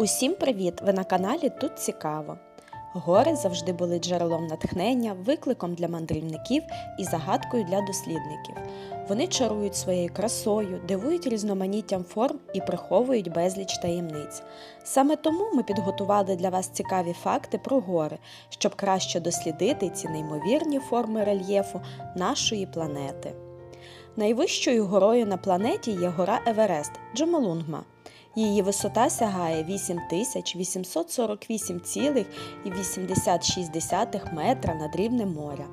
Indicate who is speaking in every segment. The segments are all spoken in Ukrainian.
Speaker 1: Усім привіт! Ви на каналі Тут Цікаво. Гори завжди були джерелом натхнення, викликом для мандрівників і загадкою для дослідників. Вони чарують своєю красою, дивують різноманіттям форм і приховують безліч таємниць. Саме тому ми підготували для вас цікаві факти про гори, щоб краще дослідити ці неймовірні форми рельєфу нашої планети. Найвищою горою на планеті є гора Еверест Джомолунгма. Її висота сягає 8848,86 метра над рівнем моря.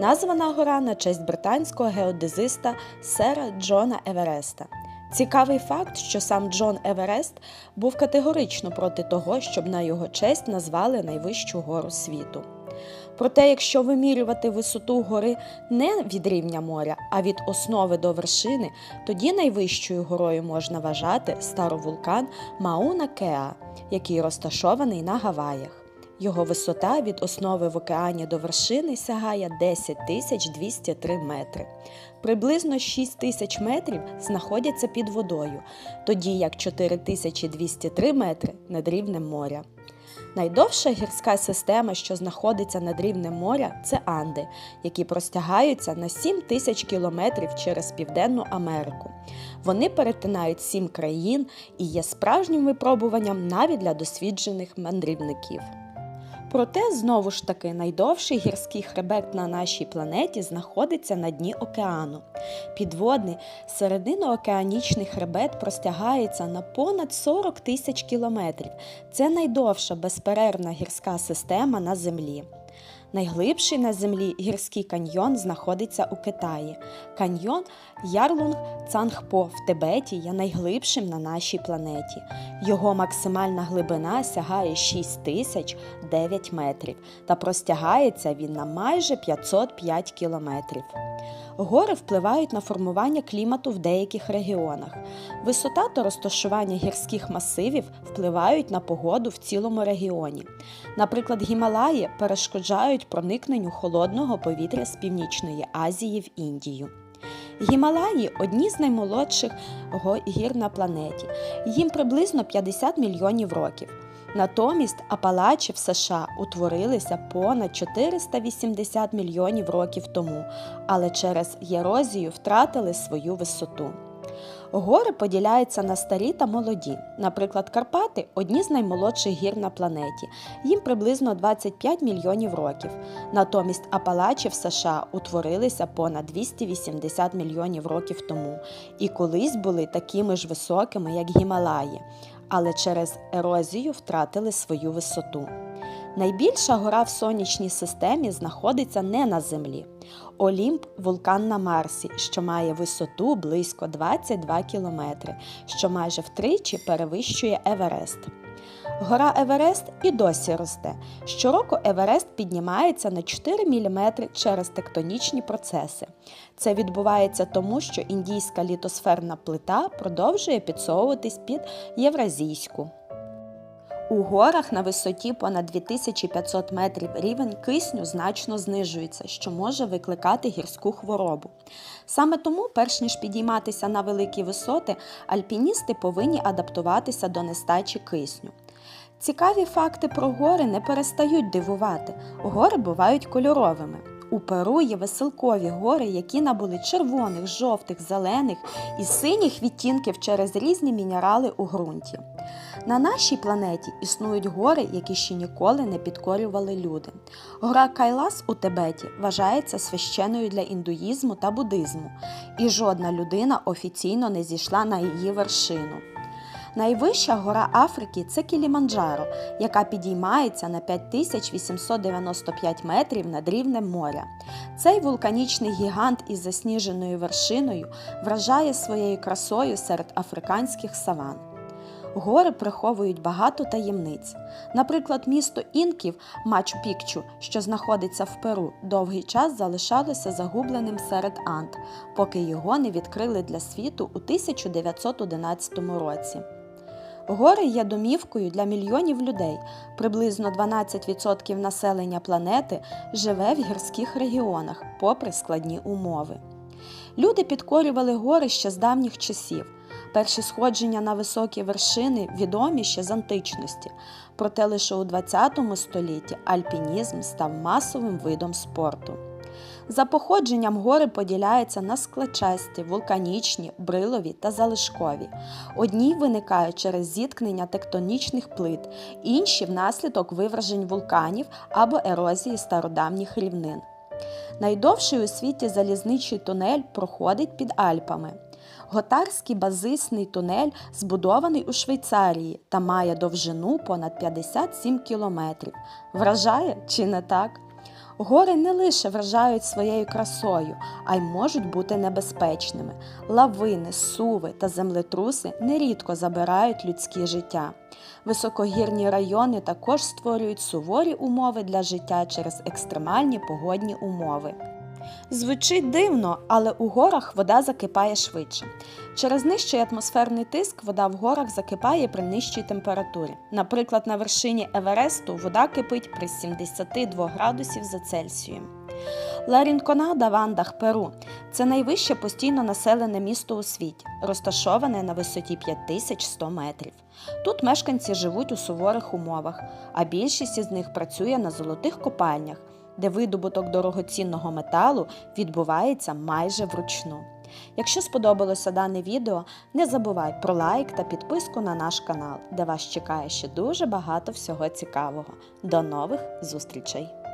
Speaker 1: Названа гора на честь британського геодезиста сера Джона Евереста. Цікавий факт, що сам Джон Еверест був категорично проти того, щоб на його честь назвали найвищу гору світу. Проте, якщо вимірювати висоту гори не від рівня моря, а від основи до вершини, тоді найвищою горою можна вважати старовулкан Мауна Кеа, який розташований на Гаваях. Його висота від основи в океані до вершини сягає 10 тисяч 203 метри. Приблизно 6 тисяч метрів знаходяться під водою, тоді як 4203 метри над рівнем моря. Найдовша гірська система, що знаходиться над рівнем моря, це Анди, які простягаються на 7 тисяч кілометрів через Південну Америку. Вони перетинають сім країн і є справжнім випробуванням навіть для досвідчених мандрівників. Проте, знову ж таки, найдовший гірський хребет на нашій планеті знаходиться на дні океану. Підводний серединоокеанічний хребет простягається на понад 40 тисяч кілометрів. Це найдовша безперервна гірська система на Землі. Найглибший на землі гірський каньйон знаходиться у Китаї. Каньйон Ярлунг Цангпо в Тибеті є найглибшим на нашій планеті. Його максимальна глибина сягає 6009 метрів та простягається він на майже 505 кілометрів. Гори впливають на формування клімату в деяких регіонах. Висота та розташування гірських масивів впливають на погоду в цілому регіоні. Наприклад, Гімалаї перешкоджають проникненню холодного повітря з Північної Азії в Індію. Гімалаї одні з наймолодших гір на планеті. Їм приблизно 50 мільйонів років. Натомість Апалачі в США утворилися понад 480 мільйонів років тому, але через ерозію втратили свою висоту. Гори поділяються на старі та молоді. Наприклад, Карпати одні з наймолодших гір на планеті. Їм приблизно 25 мільйонів років. Натомість Апалачі в США утворилися понад 280 мільйонів років тому і колись були такими ж високими, як Гімалаї, але через ерозію втратили свою висоту. Найбільша гора в сонячній системі знаходиться не на Землі. Олімп вулкан на Марсі, що має висоту близько 22 кілометри, що майже втричі перевищує Еверест. Гора Еверест і досі росте. Щороку Еверест піднімається на 4 мм через тектонічні процеси. Це відбувається тому, що індійська літосферна плита продовжує підсовуватись під євразійську. У горах на висоті понад 2500 метрів рівень кисню значно знижується, що може викликати гірську хворобу. Саме тому, перш ніж підійматися на великі висоти, альпіністи повинні адаптуватися до нестачі кисню. Цікаві факти про гори не перестають дивувати. Гори бувають кольоровими. У Перу є веселкові гори, які набули червоних, жовтих, зелених і синіх відтінків через різні мінерали у ґрунті. На нашій планеті існують гори, які ще ніколи не підкорювали люди. Гора Кайлас у Тибеті вважається священною для індуїзму та буддизму, і жодна людина офіційно не зійшла на її вершину. Найвища гора Африки це Кіліманджаро, яка підіймається на 5895 метрів над рівнем моря. Цей вулканічний гігант із засніженою вершиною вражає своєю красою серед африканських саван. Гори приховують багато таємниць. Наприклад, місто інків Мачу Пікчу, що знаходиться в Перу, довгий час залишалося загубленим серед Анд, поки його не відкрили для світу у 1911 році. Гори є домівкою для мільйонів людей. Приблизно 12% населення планети живе в гірських регіонах, попри складні умови. Люди підкорювали гори ще з давніх часів. Перші сходження на високі вершини відомі ще з античності, проте лише у ХХ столітті альпінізм став масовим видом спорту. За походженням гори поділяються на склечасті, вулканічні, брилові та залишкові. Одні виникають через зіткнення тектонічних плит, інші внаслідок вивержень вулканів або ерозії стародавніх рівнин. Найдовший у світі залізничий тунель проходить під Альпами. Готарський базисний тунель збудований у Швейцарії та має довжину понад 57 кілометрів. Вражає чи не так? Гори не лише вражають своєю красою, а й можуть бути небезпечними. Лавини, суви та землетруси нерідко забирають людське життя. Високогірні райони також створюють суворі умови для життя через екстремальні погодні умови. Звучить дивно, але у горах вода закипає швидше. Через нижчий атмосферний тиск вода в горах закипає при нижчій температурі. Наприклад, на вершині Евересту вода кипить при 72 градусів за Цельсієм. Ларінконада в Андах, Перу це найвище постійно населене місто у світі, розташоване на висоті 5100 метрів. Тут мешканці живуть у суворих умовах, а більшість із них працює на золотих копальнях, де видобуток дорогоцінного металу відбувається майже вручну. Якщо сподобалося дане відео, не забувай про лайк та підписку на наш канал, де вас чекає ще дуже багато всього цікавого. До нових зустрічей!